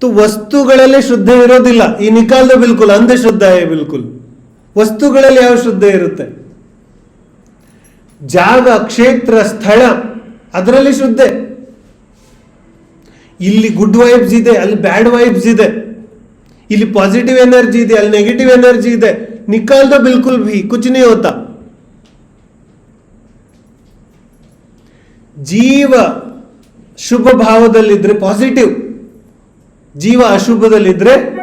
तो ವಸ್ತುಗಳಲ್ಲಿ ಶುದ್ಧ ಇರೋದಿಲ್ಲ. ಈ ನಿಕಾಲ್ದ ಬಿಲ್ಕುಲ್ ಅಂಧ ಶುದ್ಧ ಬಿಲ್ಕುಲ್. ವಸ್ತುಗಳಲ್ಲಿ ಯಾವ ಶುದ್ಧ ಇರುತ್ತೆ? ಜಾಗ, ಕ್ಷೇತ್ರ, ಸ್ಥಳ, ಅದರಲ್ಲಿ ಶುದ್ಧ. ಇಲ್ಲಿ ಗುಡ್ ವೈಬ್ಸ್ ಇದೆ, ಅಲ್ಲಿ ಬ್ಯಾಡ್ ವೈಬ್ಸ್ ಇದೆ. ಇಲ್ಲಿ ಪಾಸಿಟಿವ್ ಎನರ್ಜಿ ಇದೆ, ಅಲ್ಲಿ ನೆಗೆಟಿವ್ ಎನರ್ಜಿ ಇದೆ. ನಿಕಾಲ್ದ ಬಿಲ್ಕುಲ್ ಭಿ, ಕುಚಿನಿ ನೀ ಜೀವ ಶುಭ ಭಾವದಲ್ಲಿದ್ರೆ ಪಾಸಿಟಿವ್ ಜೀವ ಅಶುಭದಲ್ಲಿದ್ರೆ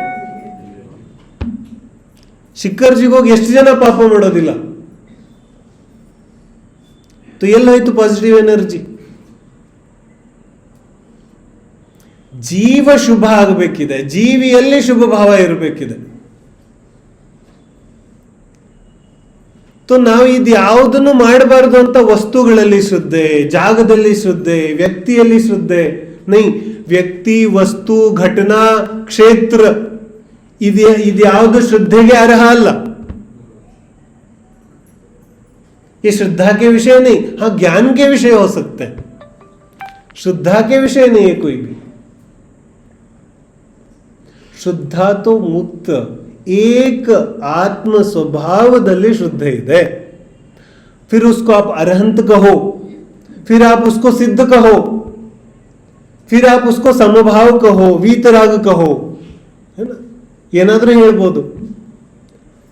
ಹೋಗಿ ಎಷ್ಟು ಜನ ಪಾಪ ಮಾಡೋದಿಲ್ಲ? ಎಲ್ಲೋಯ್ತು ಪಾಸಿಟಿವ್ ಎನರ್ಜಿ ಜೀವ ಶುಭ ಆಗಬೇಕಿದೆ. ಜೀವಿಯಲ್ಲಿ ಶುಭ ಭಾವ ಇರಬೇಕಿದೆ. ನಾವು ಇದು ಯಾವುದನ್ನು ಮಾಡಬಾರದು ಅಂತ ವಸ್ತುಗಳಲ್ಲಿ ಶ್ರದ್ಧೆ ಜಾಗದಲ್ಲಿ ಶ್ರದ್ಧೆ ವ್ಯಕ್ತಿಯಲ್ಲಿ ಶ್ರದ್ಧೆ नहीं, व्यक्ति, वस्तु, घटना, क्षेत्र श्रद्धे ಇದು आ रहा ಅರ್ಹ ये श्रद्धा के विषय नहीं हाँ ज्ञान के विषय हो सकते हैं। श्रद्धा के विषय नहीं है कोई भी। शुद्धा तो मुक्त, एक आत्म स्वभाव दलित शुद्ध है फिर उसको आप अरहंत कहो, फिर आप उसको सिद्ध कहो। फिर आप उसको समभाव कहो वीतराग कहो है ना ಏನಾದ್ರೂ ಹೇಳ್ಬೋದು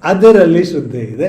ಅದರಲ್ಲಿ ಶ್ರದ್ಧೆ ಇದೆ